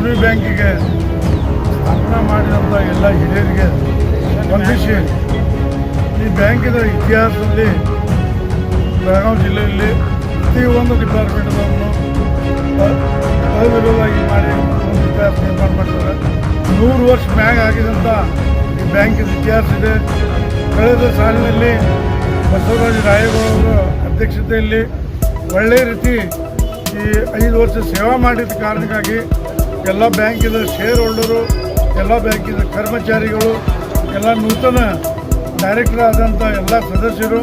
ಬ್ಯಾಂಕಿಗೆ ಸ್ಥಾಪನೆ ಮಾಡಿದಂಥ ಎಲ್ಲ ಹಿರಿಯರಿಗೆ ವಂದಿಸಿ ಈ ಬ್ಯಾಂಕಿನ ಇತಿಹಾಸದಲ್ಲಿ ಬೆಳಗಾವಿ ಜಿಲ್ಲೆಯಲ್ಲಿ ಪ್ರತಿಯೊಂದು ಒಂದು ಅವಿರೋಧವಾಗಿ ಮಾಡಿ ಒಂದು ಇತಿಹಾಸ ನಿರ್ಮಾಣ ಮಾಡ್ತಾರೆ. ನೂರು ವರ್ಷ ಮ್ಯಾಗ ಆಗಿದಂಥ ಈ ಬ್ಯಾಂಕಿನ ಇತಿಹಾಸ ಇದೆ. ಕಳೆದ ಸಾಲಿನಲ್ಲಿ ಬಸವರಾಜ ರಾಯಗೌಡರ ಅಧ್ಯಕ್ಷತೆಯಲ್ಲಿ ಒಳ್ಳೆಯ ರೀತಿ ಈ ಐದು ವರ್ಷ ಸೇವಾ ಮಾಡಿದ ಕಾರಣಕ್ಕಾಗಿ ಎಲ್ಲ ಬ್ಯಾಂಕಿನ ಶೇರ್ ಹೋಲ್ಡರು ಎಲ್ಲ ಬ್ಯಾಂಕಿನ ಕರ್ಮಚಾರಿಗಳು, ಎಲ್ಲ ನೂತನ ಡೈರೆಕ್ಟರ್ ಆದಂಥ ಎಲ್ಲ ಸದಸ್ಯರು,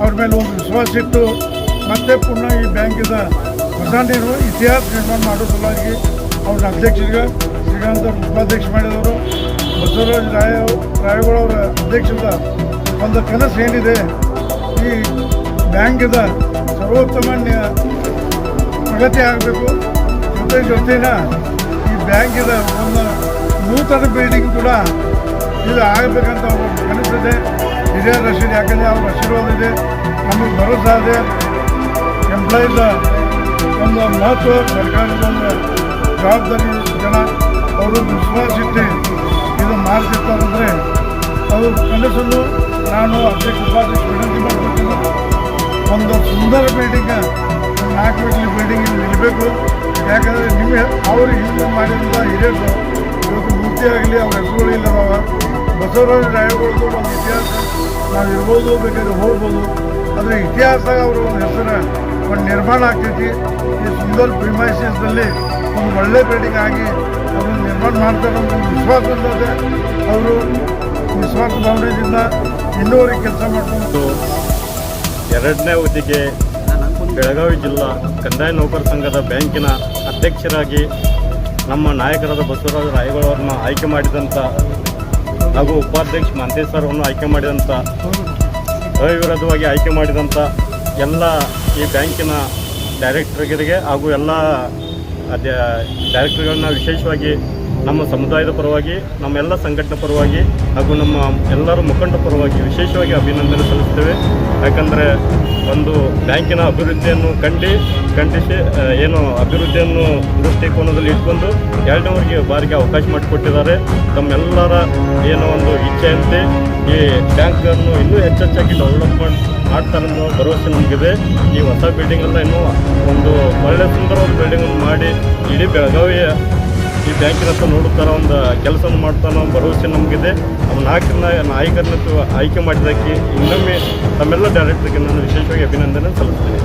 ಅವ್ರ ಮೇಲೆ ಒಂದು ವಿಶ್ವಾಸ ಇಟ್ಟು ಮತ್ತೆ ಪುನಃ ಈ ಬ್ಯಾಂಕಿನ ಹೊಸ ನಿರ್ವ, ಇತಿಹಾಸ ನಿರ್ಮಾಣ ಮಾಡೋ ಸಲುವಾಗಿ ಅವ್ರ ಅಧ್ಯಕ್ಷರಿಗೆ ಶ್ರೀಕಾಂತ್ ಅವರು ಉಪಾಧ್ಯಕ್ಷ ಮಾಡಿದವರು, ಬಸವರಾಜ ರಾಯ ರಾಯ್ಗಳವರ ಅಧ್ಯಕ್ಷದ ಒಂದು ಕನಸು ಏನಿದೆ, ಈ ಬ್ಯಾಂಕಿದ ಸರ್ವೋತ್ತಮನ್ನ ಪ್ರಗತಿ ಆಗಬೇಕು. ಜೊತೆ ಜೊತೆನ ಈ ಇದೆ ಒಂದು ನೂತನ ಬಿಲ್ಡಿಂಗ್ ಕೂಡ ಇದು ಆಗಬೇಕಂತ ಒಂದು ಕನಸಿದೆ. ಇದೇ ರಶೀದ್. ಯಾಕಂದರೆ ಅವ್ರ ಆಶೀರ್ವಾದ ಇದೆ. ನಮಗೆ ಭರೋಸಾ ಇದೆ. ಎಂಪ್ಲಾಯೀಸ್ ಒಂದು ಮಹತ್ವ ಸರ್ಕಾರದ ಒಂದು ಜವಾಬ್ದಾರಿ ಜನ. ಅವರು ವಿಶ್ವಾಸ ಇದು ಮಾಡ್ತಿರ್ತಾರಂದರೆ ಅವರು ಕನಸನ್ನು ನಾನು ಅಧ್ಯಕ್ಷ ಉಪಾಧ್ಯಕ್ಷ ವಿನಂತಿ ಮಾಡ್ತೀನಿ ಒಂದು ಸುಂದರ ಬಿಲ್ಡಿಂಗ್ ನಾಲ್ಕು ಬಿಲ್ಡಿಂಗ್ ಇಲ್ಲಿ ನಿಲ್ಲಬೇಕು ಯಾಕಂದರೆ ನಿಮ್ಮ ಅವರು ಹಿಂದೆ ಮಾಡಿದಂಥ ಹಿರಿಯರು, ಇವತ್ತು ಮೂರ್ತಿ ಆಗಲಿ, ಅವ್ರ ಹೆಸರುಗಳು ಇಲ್ಲದವ. ಬಸವರಾಜ ರಾಯಗಳದ್ದು ಒಂದು ಇತಿಹಾಸ. ನಾವು ಇರ್ಬೋದು ಬೇಕಾದ್ರೆ ಹೋಗ್ಬೋದು. ಆದರೆ ಇತಿಹಾಸ ಅವರ ಒಂದು ಹೆಸರು ಒಂದು ನಿರ್ಮಾಣ ಆಗ್ತೈತಿ. ಈ ಸುಂದರ್ ಪ್ರಿಮೈಸಸ್ನಲ್ಲಿ ಒಂದು ಒಳ್ಳೆ ಬಿಲ್ಡಿಂಗ್ ಆಗಿ ಅದನ್ನು ನಿರ್ಮಾಣ ಮಾಡ್ತಾರೆ ಅನ್ನೋ ಒಂದು ವಿಶ್ವಾಸ ಅವರು ವಿಶ್ವಾಸ ಭಾವನೆಯಿಂದ ಇನ್ನೂವರೆಗೆ ಕೆಲಸ ಮಾಡ್ಕೊಂಡು ಎರಡನೇ ಅವಧಿಗೆ ಬೆಳಗಾವಿ ಜಿಲ್ಲಾ ಕಂದಾಯ ನೌಕರ ಸಂಘದ ಬ್ಯಾಂಕಿನ ಅಧ್ಯಕ್ಷರಾಗಿ ನಮ್ಮ ನಾಯಕರಾದ ಬಸವರಾಜ ರಾಯಗಳವ್ರನ್ನ ಆಯ್ಕೆ ಮಾಡಿದಂಥ ಹಾಗೂ ಉಪಾಧ್ಯಕ್ಷ ಮಹಂತೇಶ್ ಸರ್ವನ್ನು ಆಯ್ಕೆ ಮಾಡಿದಂಥ ಅವಿರೋಧವಾಗಿ ಆಯ್ಕೆ ಮಾಡಿದಂಥ ಎಲ್ಲ ಈ ಬ್ಯಾಂಕಿನ ಡೈರೆಕ್ಟರ್ಗಳಿಗೆ ಹಾಗೂ ಎಲ್ಲ ಡೈರೆಕ್ಟರ್ಗಳನ್ನ ವಿಶೇಷವಾಗಿ ನಮ್ಮ ಸಮುದಾಯದ ಪರವಾಗಿ ನಮ್ಮೆಲ್ಲ ಸಂಘಟನೆ ಪರವಾಗಿ ಹಾಗೂ ನಮ್ಮ ಎಲ್ಲರೂ ಮುಖಂಡ ಪರವಾಗಿ ವಿಶೇಷವಾಗಿ ಅಭಿನಂದನೆ ಸಲ್ಲಿಸ್ತೇವೆ. ಯಾಕಂದರೆ ಒಂದು ಬ್ಯಾಂಕಿನ ಅಭಿವೃದ್ಧಿಯನ್ನು ಕಂಡಿ, ಖಂಡಿಸಿ ಏನು ಅಭಿವೃದ್ಧಿಯನ್ನು ದೃಷ್ಟಿಕೋನದಲ್ಲಿ ಇಟ್ಕೊಂಡು ಎರಡನೇವರೆಗೆ ಬಾರಿಗೆ ಅವಕಾಶ ಮಾಡಿಕೊಟ್ಟಿದ್ದಾರೆ. ತಮ್ಮೆಲ್ಲರ ಏನೋ ಒಂದು ಇಚ್ಛೆಯಂತೆ ಈ ಬ್ಯಾಂಕನ್ನು ಇನ್ನೂ ಹೆಚ್ಚೆಚ್ಚಾಗಿ ಡೆವಲಪ್ಮೆಂಟ್ ಮಾಡ್ತಾರೆ ಅನ್ನೋ ಭರವಸೆ ನಮಗಿದೆ. ಈ ಹೊಸ ಬಿಲ್ಡಿಂಗ್ ಎಲ್ಲ ಇನ್ನೂ ಒಂದು ಒಳ್ಳೆ ಸುಂದರವಾದ ಬಿಲ್ಡಿಂಗನ್ನು ಮಾಡಿ, ಇಡೀ ಬೆಳಗಾವಿಯ ಈ ಬ್ಯಾಂಕಿನ ಹತ್ರ ನೋಡುತ್ತಾರ ಒಂದು ಕೆಲಸ ಮಾಡ್ತಾನೋ ಭರವಸೆ ನಮಗಿದೆ. ಅವ್ನ ನಾಯಕರನ್ನ ನಾಯಕರನ್ನ ಆಯ್ಕೆ ಮಾಡಿದ್ದಕ್ಕೆ ಇನ್ನೊಮ್ಮೆ ತಮ್ಮೆಲ್ಲ ಡೈರೆಕ್ಟರ್ಗೆ ನಾನು ವಿಶೇಷವಾಗಿ ಅಭಿನಂದನೆ ಸಲ್ಲಿಸ್ತೀನಿ.